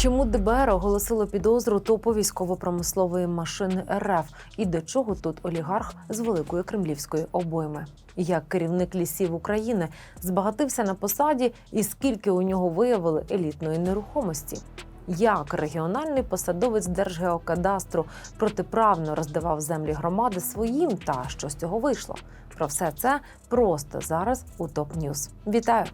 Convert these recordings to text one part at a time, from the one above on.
Чому ДБР оголосило підозру топу військово-промислової машини РФ і до чого тут олігарх з великої кремлівської обойми? Як керівник лісів України збагатився на посаді, і скільки у нього виявили елітної нерухомості? Як регіональний посадовець Держгеокадастру протиправно роздавав землі громади своїм, та що з цього вийшло? Про все це просто зараз у ТОП Ньюз. Вітаю!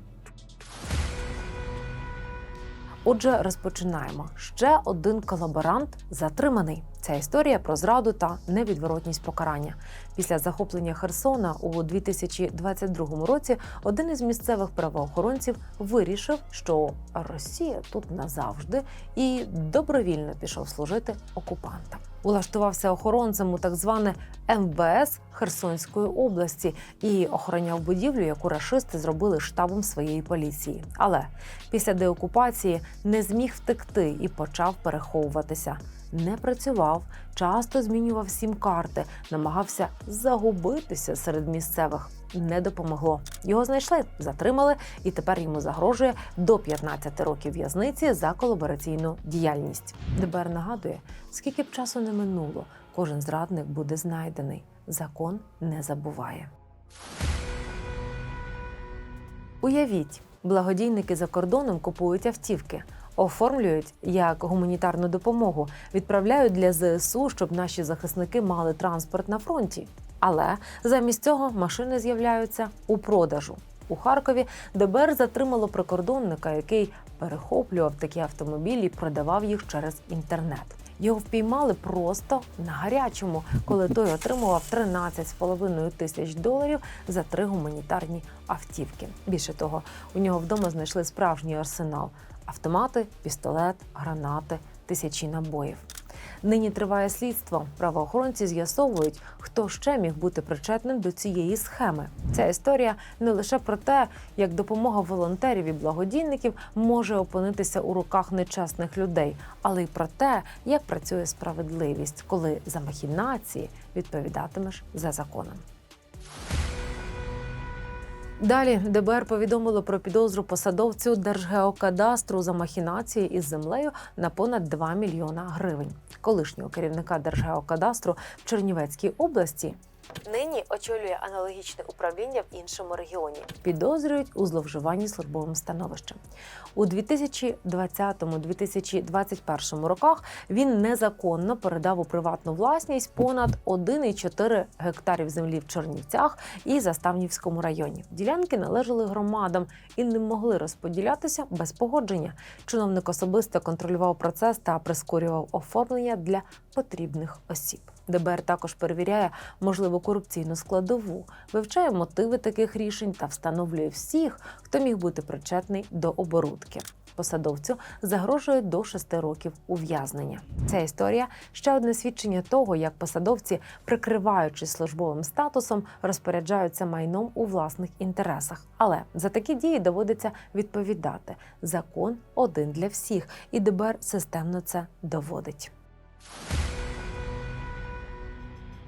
Отже, розпочинаємо. Ще один колаборант затриманий. Ця історія про зраду та невідворотність покарання. Після захоплення Херсона у 2022 році один із місцевих правоохоронців вирішив, що Росія тут назавжди, і добровільно пішов служити окупантам. Улаштувався охоронцем у так зване МВС Херсонської області і охороняв будівлю, яку рашисти зробили штабом своєї поліції. Але після деокупації не зміг втекти і почав переховуватися. Не працював, часто змінював сім-карти, намагався загубитися серед місцевих. Не допомогло. Його знайшли, затримали, і тепер йому загрожує до 15 років в'язниці за колабораційну діяльність. ДБР нагадує, скільки б часу не минуло, кожен зрадник буде знайдений. Закон не забуває. Уявіть, благодійники за кордоном купують автівки, оформлюють як гуманітарну допомогу, відправляють для ЗСУ, щоб наші захисники мали транспорт на фронті. Але замість цього машини з'являються у продажу. У Харкові ДБР затримало прикордонника, який перехоплював такі автомобілі і продавав їх через інтернет. Його впіймали просто на гарячому, коли той отримував 13,5 тисяч доларів за три гуманітарні автівки. Більше того, у нього вдома знайшли справжній арсенал: автомати, пістолет, гранати, тисячі набоїв. Нині триває слідство. Правоохоронці з'ясовують, хто ще міг бути причетним до цієї схеми. Ця історія не лише про те, як допомога волонтерів і благодійників може опинитися у руках нечесних людей, але й про те, як працює справедливість, коли за махінації відповідатимеш за законом. Далі ДБР повідомило про підозру посадовцю Держгеокадастру за махінації із землею на понад 2 мільйона гривень. Колишнього керівника Держгеокадастру в Чернівецькій області. Нині очолює аналогічне управління в іншому регіоні. Підозрюють у зловживанні службовим становищем. У 2020-2021 роках він незаконно передав у приватну власність понад 1,4 гектарів землі в Чернівцях і Заставнівському районі. Ділянки належали громадам і не могли розподілятися без погодження. Чиновник особисто контролював процес та прискорював оформлення для потрібних осіб. ДБР також перевіряє можливу корупційну складову, вивчає мотиви таких рішень та встановлює всіх, хто міг бути причетний до оборудки. Посадовцю загрожує до 6 років ув'язнення. Ця історія ще одне свідчення того, як посадовці, прикриваючись службовим статусом, розпоряджаються майном у власних інтересах. Але за такі дії доводиться відповідати. Закон один для всіх, і ДБР системно це доводить.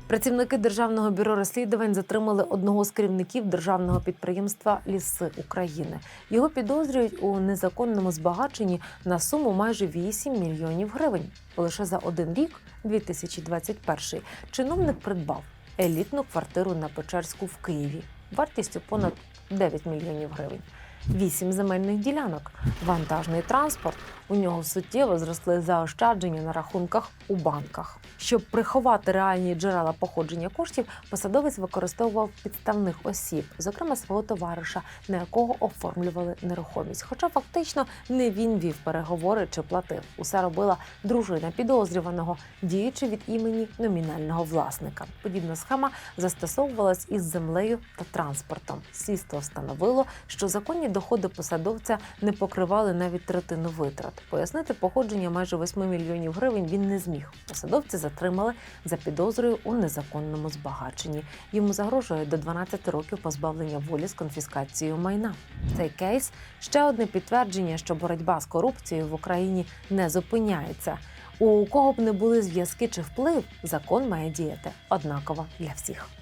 Працівники державного бюро розслідувань затримали одного з керівників державного підприємства Ліси України. Його підозрюють у незаконному збагаченні на суму майже 8 мільйонів гривень. Лише за один рік, 2021, чиновник придбав елітну квартиру на Печерську в Києві вартістю понад 9 мільйонів гривень. Вісім земельних ділянок, вантажний транспорт. У нього суттєво зросли заощадження на рахунках у банках. Щоб приховати реальні джерела походження коштів, посадовець використовував підставних осіб, зокрема свого товариша, на якого оформлювали нерухомість. Хоча фактично не він вів переговори чи платив. Усе робила дружина підозрюваного, діючи від імені номінального власника. Подібна схема застосовувалась із землею та транспортом. Слідство встановило, що законні доходи посадовця не покривали навіть третину витрат. Пояснити походження майже 8 мільйонів гривень він не зміг. Посадовці затримали за підозрою у незаконному збагаченні. Йому загрожує до 12 років позбавлення волі з конфіскацією майна. Цей кейс ще одне підтвердження, що боротьба з корупцією в Україні не зупиняється. У кого б не були зв'язки чи вплив, закон має діяти однаково для всіх.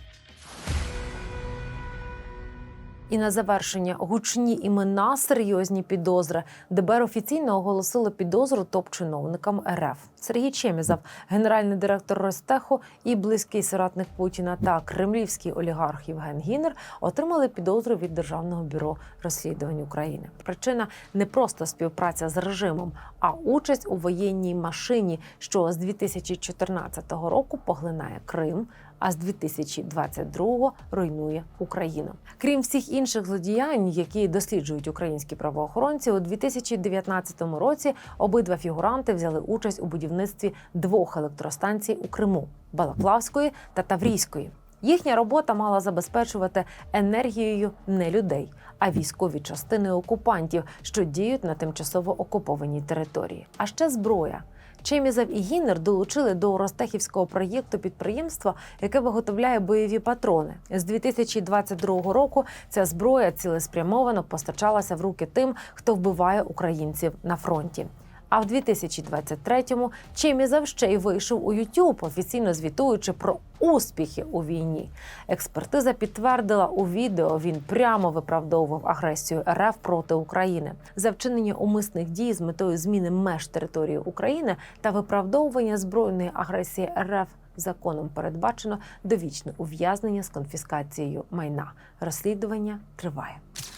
І на завершення гучні імена, серйозні підозри. ДБР офіційно оголосило підозру топ-чиновникам РФ. Сергій Чемізов, генеральний директор Ростеху і близький соратник Путіна та кремлівський олігарх Євген Гінер отримали підозру від Державного бюро розслідувань України. Причина не просто співпраця з режимом, а участь у воєнній машині, що з 2014 року поглинає Крим. А з 2022-го руйнує Україну. Крім всіх інших злодіянь, які досліджують українські правоохоронці, у 2019 році обидва фігуранти взяли участь у будівництві двох електростанцій у Криму Балаклавської та Таврійської. Їхня робота мала забезпечувати енергією не людей, а військові частини окупантів, що діють на тимчасово окупованій території. А ще зброя. Чемізов і Гіннер долучили до Ростехівського проєкту підприємства, яке виготовляє бойові патрони. З 2022 року ця зброя цілеспрямовано постачалася в руки тим, хто вбиває українців на фронті. А в 2023-му Чемізов ще й вийшов у YouTube, офіційно звітуючи про успіхи у війні. Експертиза підтвердила у відео, він прямо виправдовував агресію РФ проти України за вчинення умисних дій з метою зміни меж території України та виправдовування збройної агресії РФ. Законом передбачено довічне ув'язнення з конфіскацією майна. Розслідування триває.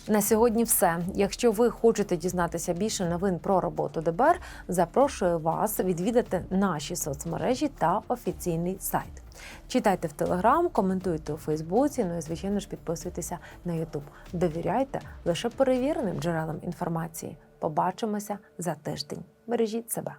На сьогодні все. Якщо ви хочете дізнатися більше новин про роботу ДБР, запрошую вас відвідати наші соцмережі та офіційний сайт. Читайте в Телеграм, коментуйте у Фейсбуці, ну і звичайно ж підписуйтеся на Ютуб. Довіряйте лише перевіреним джерелам інформації. Побачимося за тиждень. Бережіть себе.